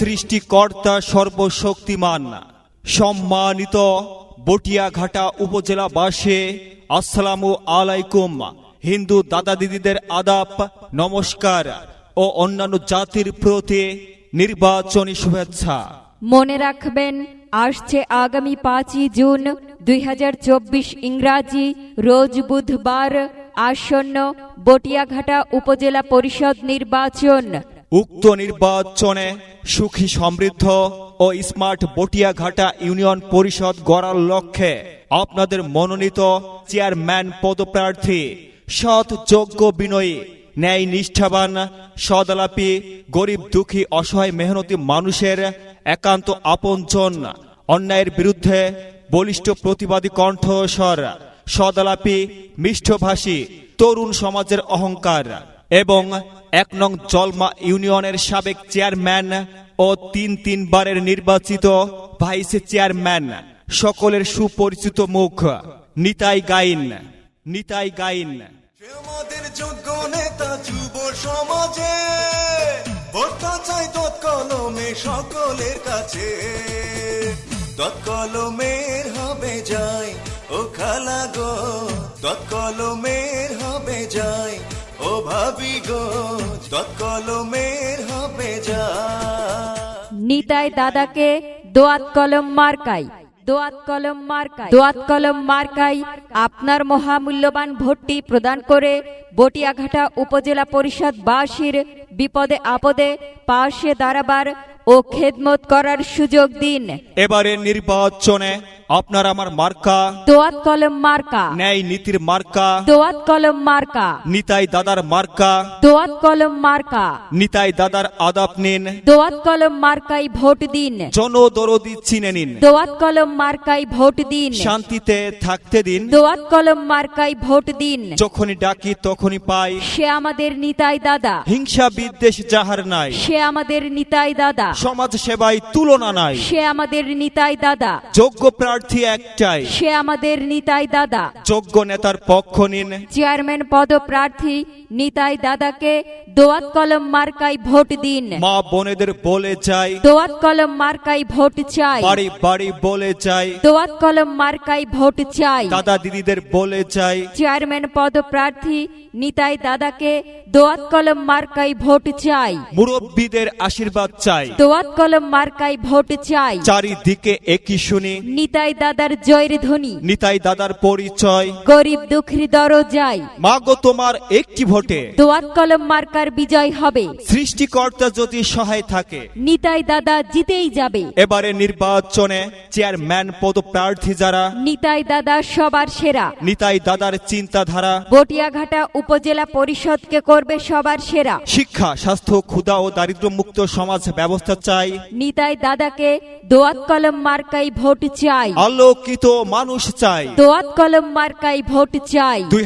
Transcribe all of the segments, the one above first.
সৃষ্টিকর্তা সর্বশক্তিমান। সম্মানিত বটিয়াঘাটা উপজেলাবাসী, আসসালামু আলাইকুম। হিন্দু দাদা দিদিদের আদাব, নমস্কার ও অন্যান্য জাতির প্রতি নির্বাচনী শুভেচ্ছা। মনে রাখবেন, আসছে আগামী পাঁচই জুন দুই হাজার চব্বিশ ইংরাজি রোজ বুধবার আসন্ন বটিয়াঘাটা উপজেলা পরিষদ নির্বাচন। উক্ত নির্বাচনে সুখী সমৃদ্ধ ও স্মার্ট বটিয়াঘাটা ইউনিয়ন পরিষদ গড়ার লক্ষ্যে আপনাদের মনোনীত চেয়ারম্যান পদপ্রার্থী, সৎ, যোগ্য, বিনয়ী, ন্যায় নিষ্ঠাবান, সদালাপি, গরিব, দুঃখী, অসহায়, মেহনতি মানুষের একান্ত আপনজন, অন্যায়ের বিরুদ্ধে বলিষ্ঠ প্রতিবাদী কণ্ঠস্বর, সদালাপি, মিষ্টভাষী, তরুণ সমাজের অহংকার। এবং এক নং জলমা ইউনিয়নের সাবেক চেয়ারম্যান ও তিন তিনবারের নির্বাচিত ভাইস চেয়ারম্যান। সকলের সুপরিচিত মুখ, নিতাই গাইন নিতাই গাইন। আমাদের যোগ্য নেতা যুব সমাজে, ভোটটা চাই তৎকলমে সকলের কাছে। তৎকলমের হবে যাই, ও খালা গো তৎকলমের হবে ও ভাবি গো তৎকলমের হবে যাই নিতাই দাদাকে দোয়াত কলম মার্কাই দোয়াত কলম মার্কাই দোয়াত কলম মার্কাই আপনার মহামূল্যবান ভোটটি প্রদান করে বটিয়াঘাটা উপজেলা পরিষদ বাসীর বিপদে আপদে পাশে দাঁড়াবার ও খেদমত করার সুযোগ দিন। এবারে নির্বাচনে আপনার আমার মার্কা। দোয়াত কলম মার্কা। ন্যায় নীতির মার্কা। দোয়াত কলম মার্কা। নিতাই দাদার মার্কা। দোয়াত কলম মার্কা। নিতাই দাদার আদাব নিন। দোয়াত কলম মার্কাই ভোট দিন। জনদরদি চিনে নিন। দোয়াত কলম মার্কাই ভোট দিন। শান্তিতে থাকতে দিন। দোয়াত কলম মার্কাই ভোট দিন। যখনই ডাকি তখনই পাই। সে আমাদের নিতাই দাদা। হিংসা বিদ্বেষ যাহার নাই। সে আমাদের নিতাই দাদা। সমাজ সেবায় তুলনা নাই। সে আমাদের নিতাই দাদা। যোগ্য প্রার্থী একটাই। সে আমাদের নিতাই দাদা। যোগ্য নেতার পক্ষ নিন। চেয়ারম্যান পদপ্রার্থী নিতাই দাদাকে দোয়াত কলম মার্কাই ভোট দিন। মা বোনেদের বলে যাই দোয়াত কলম মার্কাই ভোট চাই। বাড়ি বাড়ি বলে যাই দোয়াত কলম মার্কাই ভোট চাই। দাদা দিদিদের বলে যাই চেয়ারম্যান পদপ্রার্থী নিতাই দাদাকে দোয়াত কলম মার্কাই ভোট চাই। মুরব্বীদের আশীর্বাদ চাই। দোয়াত কলম মার্কাই ভোট চাই। চারিদিকে একই শুনি। নিতাই দাদার জয়ের ধ্বনি। নিতাই দাদার পরিচয়। গরিব দুঃখী দরজায়। মা গো তোমার একটি ভোটে। দোয়াত কলম মার্কার বিজয় হবে। সৃষ্টিকর্তা যদি সহায় থাকে নিতাই দাদা জিতেই যাবে। এবারে নির্বাচনে চেয়ারম্যান পদপ্রার্থী যারা নিতাই দাদা সবার সেরা। নিতাই দাদার চিন্তাধারা বটিয়াঘাটা উপজেলা পরিষদকে করবে সবার সেরা। শিক্ষা স্বাস্থ্য ক্ষুধা ও দারিদ্র মুক্ত সমাজ ব্যবস্থা চাই। নিতাই দাদাকে দোয়াত কলম মার্কাই ভোট চাই। আলোকিত মানুষ চাই। দোয়াত কলম মার্কাই ভোট চাই। দুই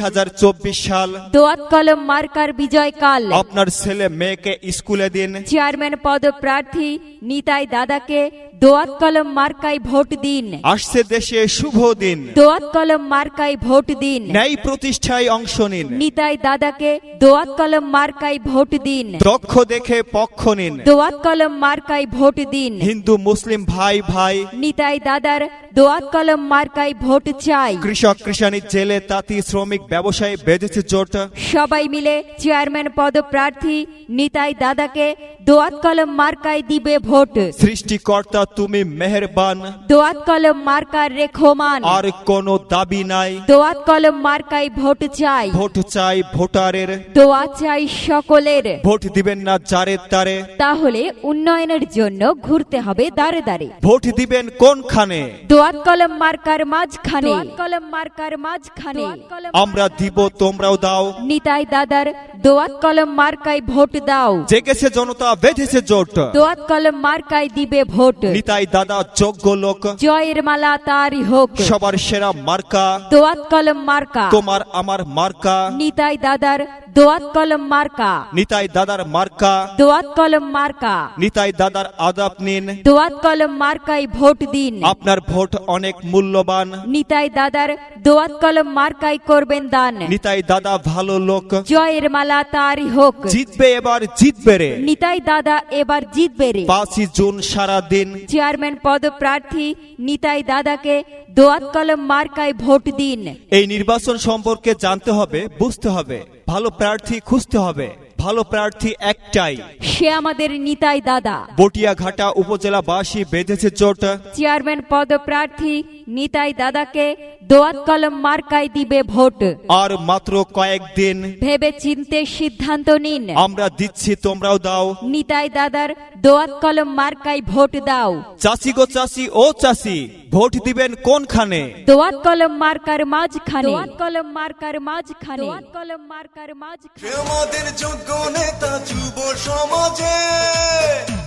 সাল। দোয়াত কলম মার্কার বিজয় কাল। আপনার ছেলে মেয়েকে স্কুলে দিন। চেয়ারম্যান পদপ্রার্থী নিতাই দাদাকে দোয়াত কলম মার্কাই ভোট দিন। আসছে দেশে শুভ দিন। দোয়াত কলম মার্কাই ভোট দিন। ন্যায় প্রতিষ্ঠায় অংশ নিন। নিতাই দাদাকে দোয়াত কলম মার্কাই ভোট দিন। দক্ষ দেখে পক্ষ নিন। দোয়াত কলম মার্কাই ভোট দিন। হিন্দু মুসলিম ভাই ভাই। নিতাই দাদার দোয়াত কলম মার্কাই ভোট চাই। কৃষক কৃষানি জেলে তাঁতি শ্রমিক ব্যবসায়ী বেঁধেছে জোট। সবাই মিলে চেয়ারম্যান পদপ্রার্থী নিতাই দাদাকে দোয়াত কলম মার্কাই দিবে ভোট। সৃষ্টিকর্তা তুমি মেহেরবান। দোয়াত কলম মার্কার রেখমান। আর কোনো দাবি নাই। দোয়াত কলম মার্কাই ভোট চাই। ভোট চাই ভোটারের। দোয়া চাই সকলের। ভোট দিবেন না যারে তারে। তাহলে উন্নয়নের জন্য ঘুরতে হবে দাঁড়ে দাঁড়ে ভোট দিবেন কোনখানে? দোয়াত কলম মার্কার মাঝখানে। কলম মার্কার মাঝখানে। আমরা দিব তোমরাও দাও। নিতাই দাদার দোয়াত কলম মার্কাই ভোট দাও। জেগেছে জনতা বেঁধেছে জোট। দোয়াত কলম মার্কাই দিবে ভোট। নিতাই দাদা যোগ্য লোক। জয়ের মালা তারই হোক। সবার সেরা মার্কা। দোয়াত কলম মার্কা। তোমার আমার মার্কা। নিতাই দাদার দোয়াত কলম মার্কা। নিতাই দাদার মার্কা। দোয়াত কলম মার্কা। নিতাই দাদার আদাব নিন। দোয়াত কলম মার্কায় ভোট দিন। আপনার ভোট অনেক মূল্যবান। নিতাই দাদার দোয়াত কলম মার্কায় করবেন দান। নিতাই দাদা ভালো লোক। জয়ের মালা তারই হোক। জিতবে এবার জিতবে রে। নিতাই দাদা এবার জিতবে রে। পাঁচই জুন সারা দিন। চেয়ারম্যান পদপ্রার্থী নিতাই দাদাকে দোয়াত কলম মার্কায় ভোট দিন। এই নির্বাচন সম্পর্কে জানতে হবে বুঝতে হবে। ভালো প্রার্থী খুঁজতে হবে। ভালো প্রার্থী একটাই। সে আমাদের নিতাই দাদা। বটিয়াঘাটা উপজেলাবাসী বেঁধেছে চোট চেয়ারম্যান পদপ্রার্থী নিতাই দাদাকে দোয়াত কলম মার্কায় দিবে ভোট। আর মাত্র কয়েকদিন ভেবে চিনতে সিদ্ধান্ত নিন। আমরা দিচ্ছি তোমরাও দাও। নিতাই দাদার দোয়াত কলম মার্কায় ভোট দাও। চাষি গো চাষি ও চাষি ভোট দিবেন কোনখানে? দোয়াত কলম মার্কার মাঝখানে। দোয়াত কলম মার্কার মাঝখানে। দোয়াত কলম মার্কার মাঝখানে। আমাদের যোগ্য নেতা যুব সমাজে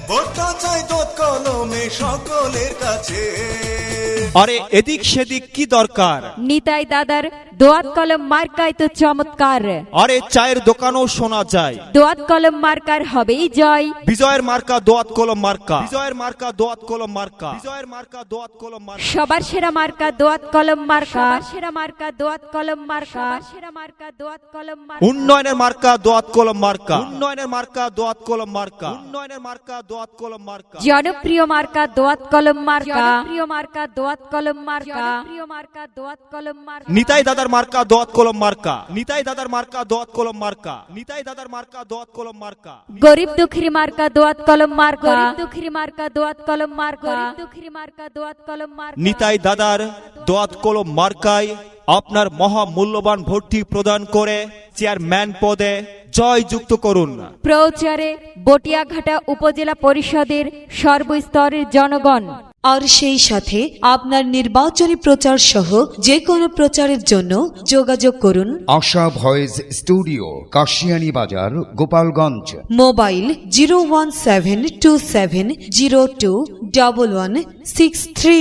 ভোটটা চাই তৎ কলমে সকলের কাছে আরে এদিক সেদিক কি দরকার নিতাই দাদার দোয়াত কলম মার্কায় তো চমৎকার আরে চায়ের দোকানও শোনা যায় দোয়াত কলম মার্কার হবেই জয় বিজয়ের মার্কা দোয়াত কলম মার্কা বিজয়ের মার্কা দোয়াত কলম মার্কা বিজয়ের মার্কা দোয়াত কলম মার্কা সবার সেরা মার্কা দোয়াত কলম মার্কা সেরা মার্কা দোয়াত কলম মার্কা সেরা মার্কা দোয়াত কলম মার্কা উন্নয়নের মার্কা দোয়াত কলম মার্কা উন্নয়নের মার্কা দোয়াত কলম মার্কা উন্নয়নের মার্কা দোয়াত কলম মার্কা জনপ্রিয় মার্কা দোয়াত কলম মার্কা প্রিয় মার্কা দোয়াত কলম মার্কা প্রিয় মার্কা দোয়াত কলম মার্কা নিতাই দাদার মার্কা দোয়াত কলম মার্কা নিতাই দাদার মার্কা দোয়াত কলম মার্কা নিতাই দাদার মার্কা দোয়াত কলম মার্কা গরিব দুঃখী মার্কা দোয়াত কলম মার্কা গরিব দুঃখী মার্কা দোয়াত কলম মার্কা গরিব দুঃখী মার্কা দোয়াত কলম মার্কা নিতাই দাদার দোয়াত কলম মার্কায় আপনার মহা মূল্যবান ভোটটি প্রদান করে চেয়ারম্যান পদে জয় যুক্ত করুন। প্রচারে বটিয়াঘাটা উপজেলা পরিষদের সর্বস্তরের জনগণ। আর সেই সাথে আপনার নির্বাচনী প্রচার সহ যে কোনো প্রচারের জন্য যোগাযোগ করুন। আশা voice studio Kashiani Bazar Gopalganj. Mobile zero one seven two seven zero two double one six three.